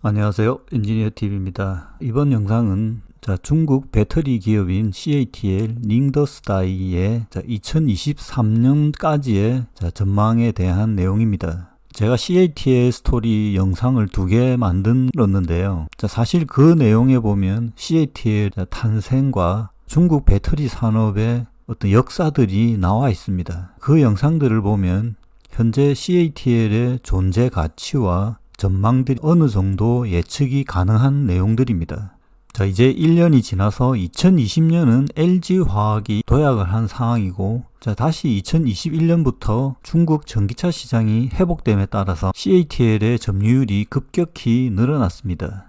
안녕하세요. 엔지니어 TV입니다. 이번 영상은 자, 중국 배터리 기업인 CATL 닝더스다이의 2023년까지의 전망에 대한 내용입니다. 제가 CATL 스토리 영상을 두 개 만들었는데요. 자, 사실 그 내용에 보면 CATL 탄생과 중국 배터리 산업의 어떤 역사들이 나와 있습니다. 그 영상들을 보면 현재 CATL의 존재 가치와 전망들이 어느 정도 예측이 가능한 내용들입니다. 자, 이제 1년이 지나서 2020년은 LG화학이 도약을 한 상황이고, 자, 다시 2021년부터 중국 전기차 시장이 회복됨에 따라서 CATL의 점유율이 급격히 늘어났습니다.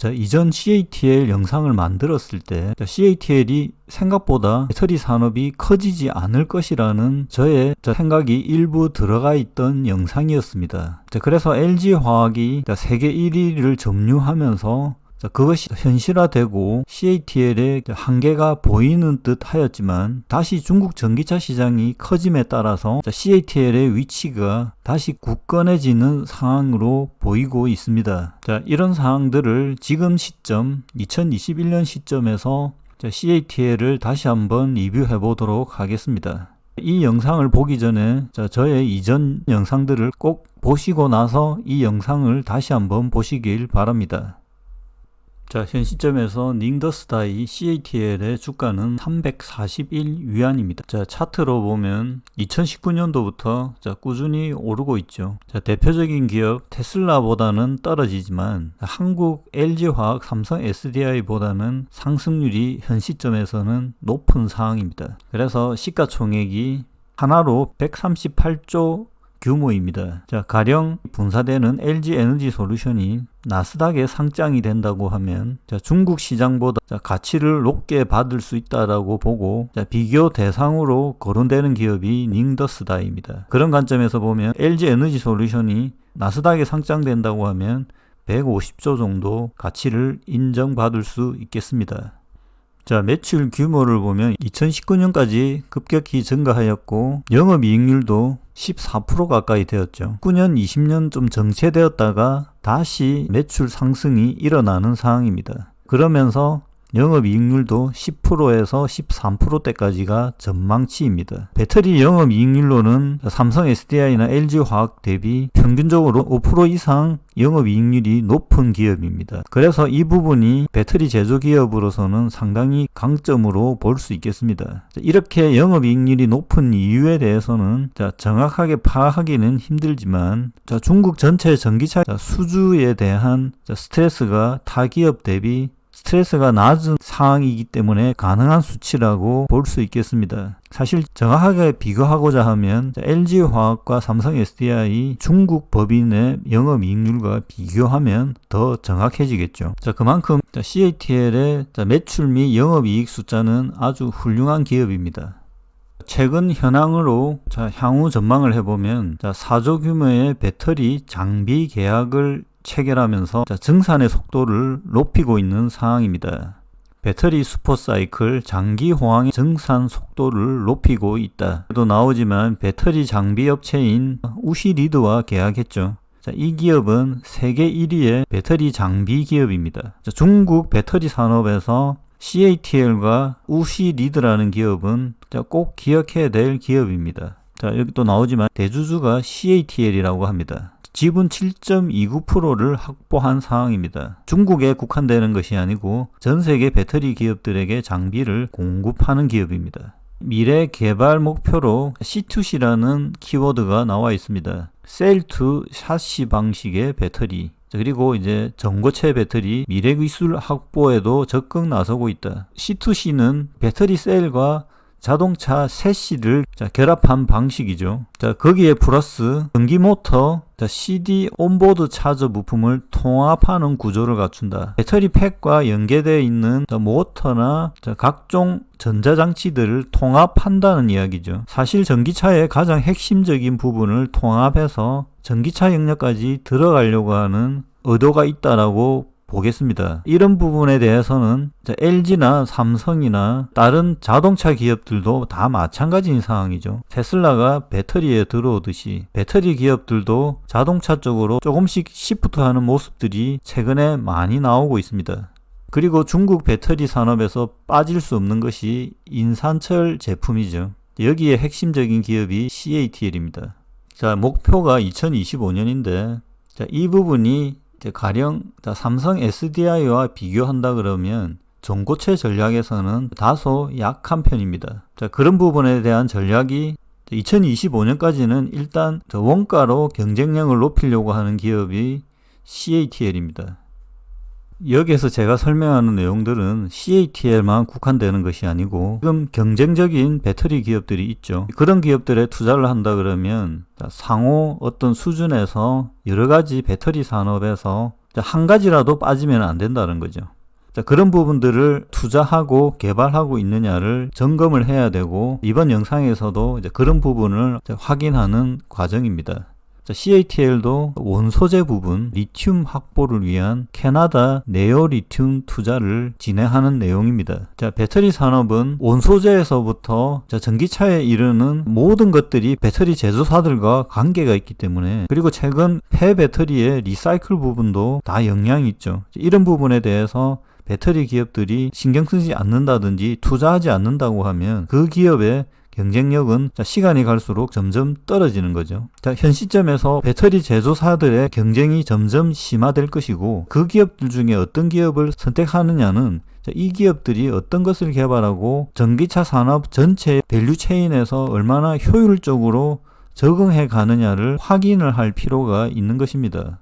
자, 이전 CATL 영상을 만들었을 때 CATL이 생각보다 배터리 산업이 커지지 않을 것이라는 저의 생각이 일부 들어가 있던 영상이었습니다. 자, 그래서 LG화학이 세계 1위를 점유하면서 그것이 현실화되고 CATL의 한계가 보이는 듯 하였지만 다시 중국 전기차 시장이 커짐에 따라서 CATL의 위치가 다시 굳건해지는 상황으로 보이고 있습니다. 자, 이런 상황들을 지금 시점 2021년 시점에서 CATL을 다시 한번 리뷰해 보도록 하겠습니다. 이 영상을 보기 전에 저의 이전 영상들을 꼭 보시고 나서 이 영상을 다시 한번 보시길 바랍니다. 자, 현 시점에서 닝더스다이 CATL의 주가는 341 위안입니다. 자, 차트로 보면 2019년도부터 자, 꾸준히 오르고 있죠. 자, 대표적인 기업 테슬라보다는 떨어지지만 한국 LG화학, 삼성 SDI보다는 상승률이 현 시점에서는 높은 상황입니다. 그래서 시가총액이 하나로 138조 규모입니다. 자, 가령 분사되는 LG 에너지 솔루션이 나스닥에 상장이 된다고 하면 자, 중국 시장보다 자, 가치를 높게 받을 수 있다라고 보고 자, 비교 대상으로 거론되는 기업이 닝더스다입니다. 그런 관점에서 보면 LG 에너지 솔루션이 나스닥에 상장된다고 하면 150조 정도 가치를 인정받을 수 있겠습니다. 자, 매출 규모를 보면 2019년까지 급격히 증가하였고 영업이익률도 14% 가까이 되었죠. 9년, 20년 좀 정체되었다가 다시 매출 상승이 일어나는 상황입니다. 그러면서 영업이익률도 10%에서 13%대까지가 전망치입니다. 배터리 영업이익률로는 삼성 SDI나 LG화학 대비 평균적으로 5% 이상 영업이익률이 높은 기업입니다. 그래서 이 부분이 배터리 제조 기업으로서는 상당히 강점으로 볼 수 있겠습니다. 이렇게 영업이익률이 높은 이유에 대해서는 정확하게 파악하기는 힘들지만 중국 전체 전기차 수주에 대한 스트레스가 타 기업 대비 스트레스가 낮은 상황이기 때문에 가능한 수치라고 볼 수 있겠습니다. 사실 정확하게 비교하고자 하면 LG화학과 삼성 SDI 중국 법인의 영업이익률과 비교하면 더 정확해지겠죠. 자, 그만큼 CATL의 매출 및 영업이익 숫자는 아주 훌륭한 기업입니다. 최근 현황으로 자, 향후 전망을 해보면 자, 4조 규모의 배터리 장비 계약을 체결하면서 증산의 속도를 높이고 있는 상황입니다. 배터리 슈퍼사이클 장기 호황의 증산 속도를 높이고 있다. 또 나오지만 배터리 장비 업체인 우시리드와 계약했죠. 자, 이 기업은 세계 1위의 배터리 장비 기업입니다. 자, 중국 배터리 산업에서 CATL과 우시리드라는 기업은 자, 꼭 기억해야 될 기업입니다. 자, 여기 또 나오지만 대주주가 CATL이라고 합니다. 지분 7.29%를 확보한 상황입니다. 중국에 국한되는 것이 아니고 전 세계 배터리 기업들에게 장비를 공급하는 기업입니다. 미래 개발 목표로 C2C라는 키워드가 나와 있습니다. 셀 투 샤시 방식의 배터리. 그리고 이제 전고체 배터리 미래 기술 확보에도 적극 나서고 있다. C2C는 배터리 셀과 자동차 세시를 결합한 방식이죠. 자, 거기에 플러스 전기 모터, 자, CD 온보드 차저 부품을 통합하는 구조를 갖춘다. 배터리 팩과 연계되어 있는 모터나 각종 전자장치들을 통합한다는 이야기죠. 사실 전기차의 가장 핵심적인 부분을 통합해서 전기차 영역까지 들어가려고 하는 의도가 있다라고 보겠습니다. 이런 부분에 대해서는 LG나 삼성이나 다른 자동차 기업들도 다 마찬가지인 상황이죠. 테슬라가 배터리에 들어오듯이 배터리 기업들도 자동차 쪽으로 조금씩 시프트하는 모습들이 최근에 많이 나오고 있습니다. 그리고 중국 배터리 산업에서 빠질 수 없는 것이 인산철 제품이죠. 여기에 핵심적인 기업이 CATL입니다. 자, 목표가 2025년인데, 자, 이 부분이 이제 가령 자, 삼성 SDI와 비교한다 그러면 전고체 전략에서는 다소 약한 편입니다. 자, 그런 부분에 대한 전략이 2025년까지는 일단 원가로 경쟁력을 높이려고 하는 기업이 CATL입니다. 여기에서 제가 설명하는 내용들은 CATL만 국한되는 것이 아니고 지금 경쟁적인 배터리 기업들이 있죠. 그런 기업들에 투자를 한다 그러면 상호 어떤 수준에서 여러 가지 배터리 산업에서 한 가지라도 빠지면 안 된다는 거죠. 그런 부분들을 투자하고 개발하고 있느냐를 점검을 해야 되고 이번 영상에서도 그런 부분을 확인하는 과정입니다. CATL도 원소재 부분 리튬 확보를 위한 캐나다 네오 리튬 투자를 진행하는 내용입니다. 자, 배터리 산업은 원소재에서부터 자, 전기차에 이르는 모든 것들이 배터리 제조사들과 관계가 있기 때문에 그리고 최근 폐 배터리의 리사이클 부분도 다 영향이 있죠. 이런 부분에 대해서 배터리 기업들이 신경 쓰지 않는다든지 투자하지 않는다고 하면 그 기업의 경쟁력은 시간이 갈수록 점점 떨어지는 거죠. 자, 현 시점에서 배터리 제조사들의 경쟁이 점점 심화될 것이고 그 기업들 중에 어떤 기업을 선택하느냐는 이 기업들이 어떤 것을 개발하고 전기차 산업 전체 밸류 체인에서 얼마나 효율적으로 적응해 가느냐를 확인을 할 필요가 있는 것입니다.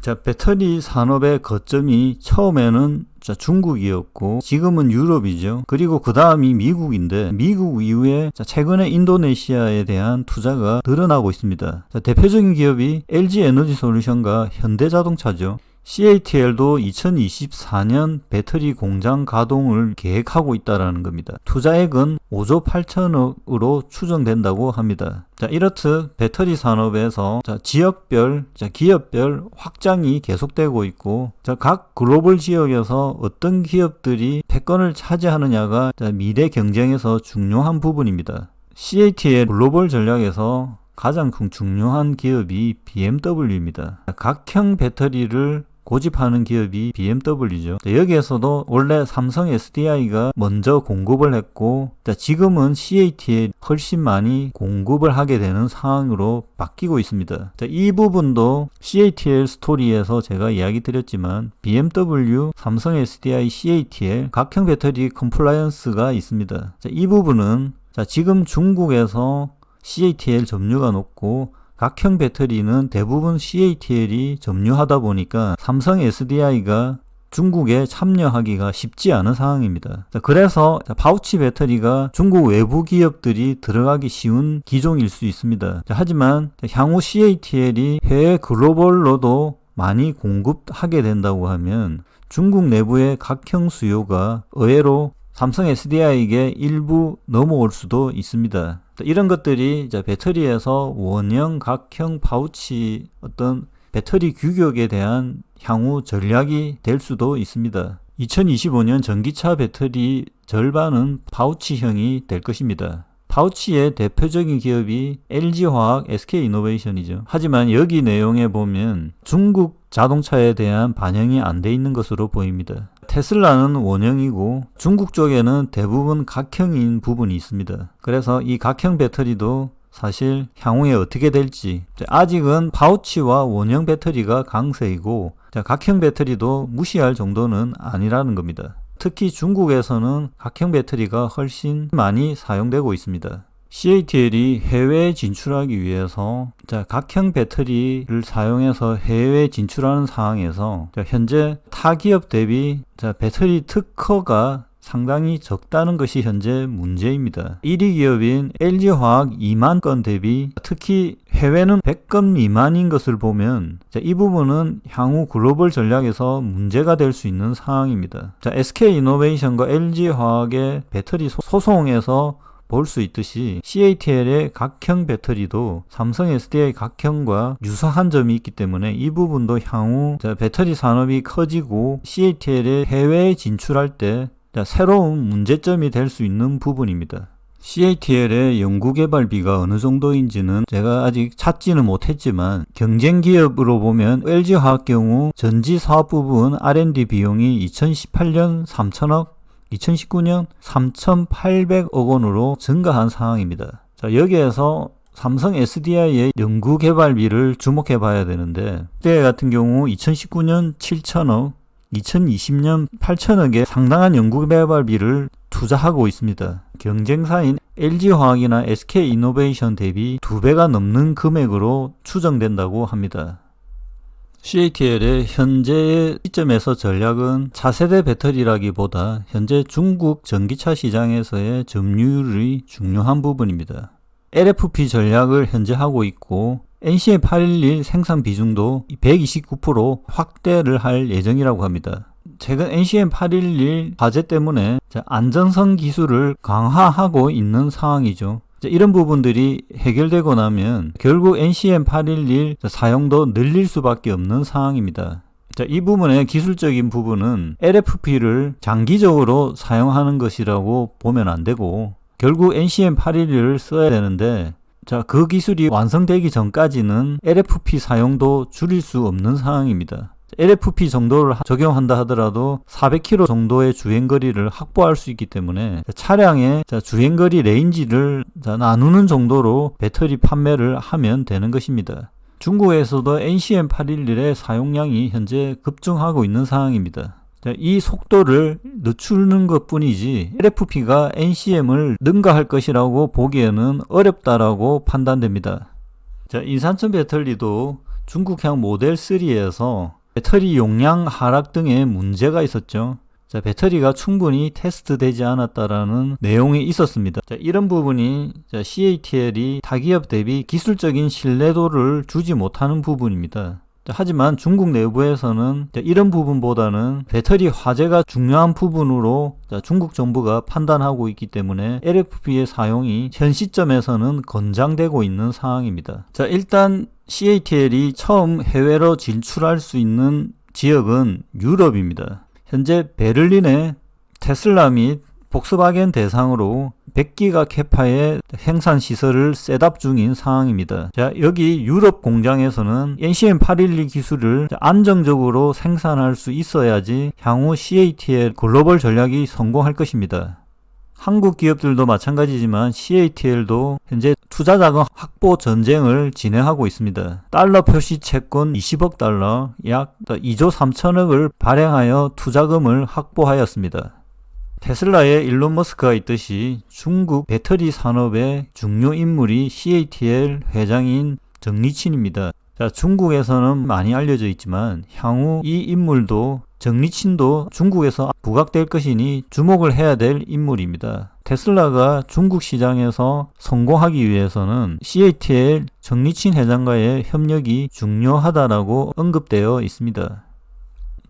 자, 배터리 산업의 거점이 처음에는 자, 중국이었고 지금은 유럽이죠. 그리고 그 다음이 미국인데 미국 이후에 자, 최근에 인도네시아에 대한 투자가 늘어나고 있습니다. 자, 대표적인 기업이 LG 에너지 솔루션과 현대자동차죠. CATL도 2024년 배터리 공장 가동을 계획하고 있다라는 겁니다. 투자액은 5조 8천억으로 추정된다고 합니다. 자, 이렇듯 배터리 산업에서 자, 지역별, 자, 기업별 확장이 계속되고 있고 자, 각 글로벌 지역에서 어떤 기업들이 패권을 차지하느냐가 자, 미래 경쟁에서 중요한 부분입니다. CATL 글로벌 전략에서 가장 중요한 기업이 BMW입니다. 각형 배터리를 고집하는 기업이 BMW죠. 여기에서도 원래 삼성 SDI가 먼저 공급을 했고 지금은 CAT에 훨씬 많이 공급을 하게 되는 상황으로 바뀌고 있습니다. 이 부분도 CATL 스토리에서 제가 이야기 드렸지만 BMW, 삼성 SDI, CATL 각형 배터리 컴플라이언스가 있습니다. 이 부분은 지금 중국에서 CATL 점유가 높고 각형 배터리는 대부분 CATL이 점유하다 보니까 삼성 SDI가 중국에 참여하기가 쉽지 않은 상황입니다. 그래서 파우치 배터리가 중국 외부 기업들이 들어가기 쉬운 기종일 수 있습니다. 하지만 향후 CATL이 해외 글로벌로도 많이 공급하게 된다고 하면 중국 내부의 각형 수요가 의외로 삼성 SDI에게 일부 넘어올 수도 있습니다. 이런 것들이 이제 배터리에서 원형, 각형, 파우치 어떤 배터리 규격에 대한 향후 전략이 될 수도 있습니다. 2025년 전기차 배터리 절반은 파우치형이 될 것입니다. 파우치의 대표적인 기업이 LG화학, SK이노베이션이죠. 하지만 여기 내용에 보면 중국 자동차에 대한 반영이 안 돼 있는 것으로 보입니다. 테슬라는 원형이고 중국 쪽에는 대부분 각형인 부분이 있습니다. 그래서 이 각형 배터리도 사실 향후에 어떻게 될지 아직은 파우치와 원형 배터리가 강세이고 각형 배터리도 무시할 정도는 아니라는 겁니다. 특히 중국에서는 각형 배터리가 훨씬 많이 사용되고 있습니다. CATL이 해외에 진출하기 위해서 각형 배터리를 사용해서 해외에 진출하는 상황에서 현재 타 기업 대비 배터리 특허가 상당히 적다는 것이 현재 문제입니다. 1위 기업인 LG화학 2만 건 대비 특히 해외는 100건 미만인 것을 보면 이 부분은 향후 글로벌 전략에서 문제가 될 수 있는 상황입니다. SK이노베이션과 LG화학의 배터리 소송에서 볼 수 있듯이 CATL의 각형 배터리도 삼성 SDI 각형과 유사한 점이 있기 때문에 이 부분도 향후 자, 배터리 산업이 커지고 CATL의 해외에 진출할 때 자, 새로운 문제점이 될 수 있는 부분입니다. CATL의 연구개발비가 어느 정도인지는 제가 아직 찾지는 못했지만 경쟁 기업으로 보면 LG화학 경우 전지 사업 부분 R&D 비용이 2018년 3천억, 2019년 3,800억 원으로 증가한 상황입니다. 자, 여기에서 삼성 SDI의 연구 개발비를 주목해 봐야 되는데 그때 같은 경우 2019년 7천억, 2020년 8천억의 상당한 연구 개발비를 투자하고 있습니다. 경쟁사인 LG화학이나 SK이노베이션 대비 두 배가 넘는 금액으로 추정된다고 합니다. CATL의 현재의 시점에서 전략은 차세대 배터리라기보다 현재 중국 전기차 시장에서의 점유율이 중요한 부분입니다. LFP 전략을 현재 하고 있고 NCM 811 생산 비중도 129% 확대를 할 예정이라고 합니다. 최근 NCM 811 화재 때문에 안전성 기술을 강화하고 있는 상황이죠. 이런 부분들이 해결되고 나면 결국 NCM 811 사용도 늘릴 수밖에 없는 상황입니다. 자, 이 부분의 기술적인 부분은 LFP를 장기적으로 사용하는 것이라고 보면 안 되고 결국 NCM 811을 써야 되는데 자, 그 기술이 완성되기 전까지는 LFP 사용도 줄일 수 없는 상황입니다. LFP 정도를 적용한다 하더라도 400km 정도의 주행거리를 확보할 수 있기 때문에 차량의 주행거리 레인지를 나누는 정도로 배터리 판매를 하면 되는 것입니다. 중국에서도 NCM811의 사용량이 현재 급증하고 있는 상황입니다. 이 속도를 늦추는 것 뿐이지 LFP가 NCM을 능가할 것이라고 보기에는 어렵다라고 판단됩니다. 자, 인산철 배터리도 중국향 모델 3에서 배터리 용량 하락 등의 문제가 있었죠. 자, 배터리가 충분히 테스트되지 않았다라는 내용이 있었습니다. 자, 이런 부분이 자, CATL이 타기업 대비 기술적인 신뢰도를 주지 못하는 부분입니다. 자, 하지만 중국 내부에서는 자, 이런 부분보다는 배터리 화재가 중요한 부분으로 자, 중국 정부가 판단하고 있기 때문에 LFP의 사용이 현 시점에서는 권장되고 있는 상황입니다. 자, 일단 CATL이 처음 해외로 진출할 수 있는 지역은 유럽입니다. 현재 베를린에 테슬라 및 복스바겐 대상으로 100기가 캐파의 생산 시설을 셋업 중인 상황입니다. 자, 여기 유럽 공장에서는 NCM812 기술을 안정적으로 생산할 수 있어야지 향후 CATL 글로벌 전략이 성공할 것입니다. 한국 기업들도 마찬가지지만 CATL도 현재 투자 자금 확보 전쟁을 진행하고 있습니다. 달러 표시 채권 20억 달러, 약 2조 3천억을 발행하여 투자금을 확보하였습니다. 테슬라의 일론 머스크가 있듯이 중국 배터리 산업의 중요 인물이 CATL 회장인 정리친입니다. 자, 중국에서는 많이 알려져 있지만 향후 이 인물도 정리친도 중국에서 부각될 것이니 주목을 해야 될 인물입니다. 테슬라가 중국 시장에서 성공하기 위해서는 CATL 정리친 회장과의 협력이 중요하다라고 언급되어 있습니다.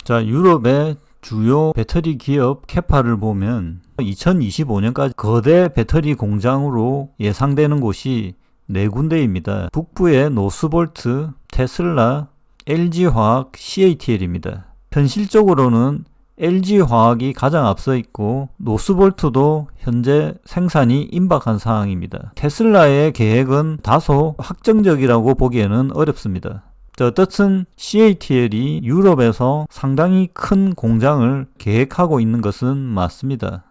자, 유럽의 주요 배터리 기업 캐파를 보면 2025년까지 거대 배터리 공장으로 예상되는 곳이 네 군데입니다. 북부의 노스볼트, 테슬라, LG화학, CATL입니다. 현실적으로는 LG화학이 가장 앞서 있고 노스볼트도 현재 생산이 임박한 상황입니다. 테슬라의 계획은 다소 확정적이라고 보기에는 어렵습니다. 어떻든 CATL이 유럽에서 상당히 큰 공장을 계획하고 있는 것은 맞습니다.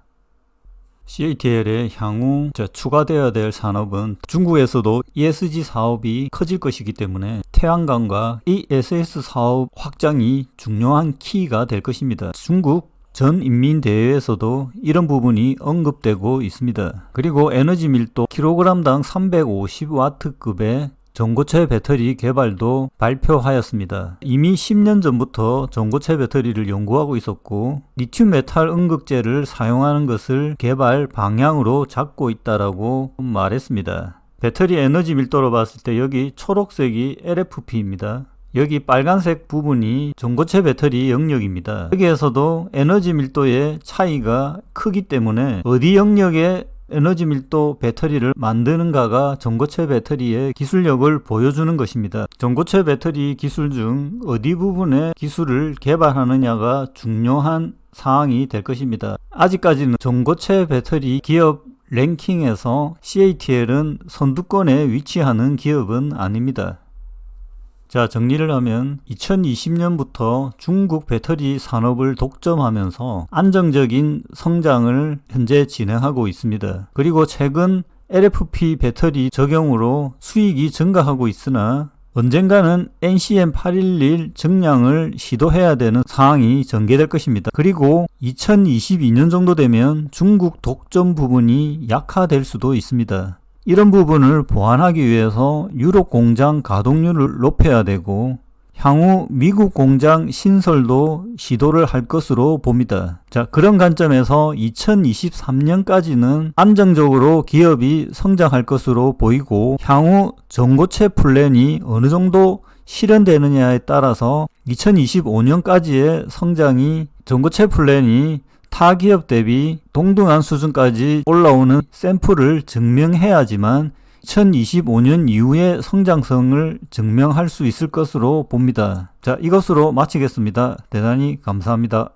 CATL의 향후 추가되어야 될 산업은 중국에서도 ESG 사업이 커질 것이기 때문에 태양광과 ESS 사업 확장이 중요한 키가 될 것입니다. 중국 전 인민대회에서도 이런 부분이 언급되고 있습니다. 그리고 에너지 밀도 킬로그램당 350와트급의 전고체 배터리 개발도 발표하였습니다. 이미 10년 전부터 전고체 배터리를 연구하고 있었고 리튬 메탈 응극제를 사용하는 것을 개발 방향으로 잡고 있다라고 말했습니다. 배터리 에너지 밀도로 봤을 때 여기 초록색이 LFP입니다. 여기 빨간색 부분이 전고체 배터리 영역입니다. 여기에서도 에너지 밀도의 차이가 크기 때문에 어디 영역에 에너지 밀도 배터리를 만드는가가 전고체 배터리의 기술력을 보여주는 것입니다. 전고체 배터리 기술 중 어디 부분에 기술을 개발하느냐가 중요한 사항이 될 것입니다. 아직까지는 전고체 배터리 기업 랭킹에서 CATL은 선두권에 위치하는 기업은 아닙니다. 자, 정리를 하면 2020년부터 중국 배터리 산업을 독점하면서 안정적인 성장을 현재 진행하고 있습니다. 그리고 최근 LFP 배터리 적용으로 수익이 증가하고 있으나 언젠가는 NCM 811 증량을 시도해야 되는 상황이 전개될 것입니다. 그리고 2022년 정도 되면 중국 독점 부분이 약화될 수도 있습니다. 이런 부분을 보완하기 위해서 유럽 공장 가동률을 높여야 되고 향후 미국 공장 신설도 시도를 할 것으로 봅니다. 자, 그런 관점에서 2023년까지는 안정적으로 기업이 성장할 것으로 보이고 향후 전고체 플랜이 어느 정도 실현되느냐에 따라서 2025년까지의 성장이 전고체 플랜이 타 기업 대비 동등한 수준까지 올라오는 샘플을 증명해야지만 2025년 이후의 성장성을 증명할 수 있을 것으로 봅니다. 자, 이것으로 마치겠습니다. 대단히 감사합니다.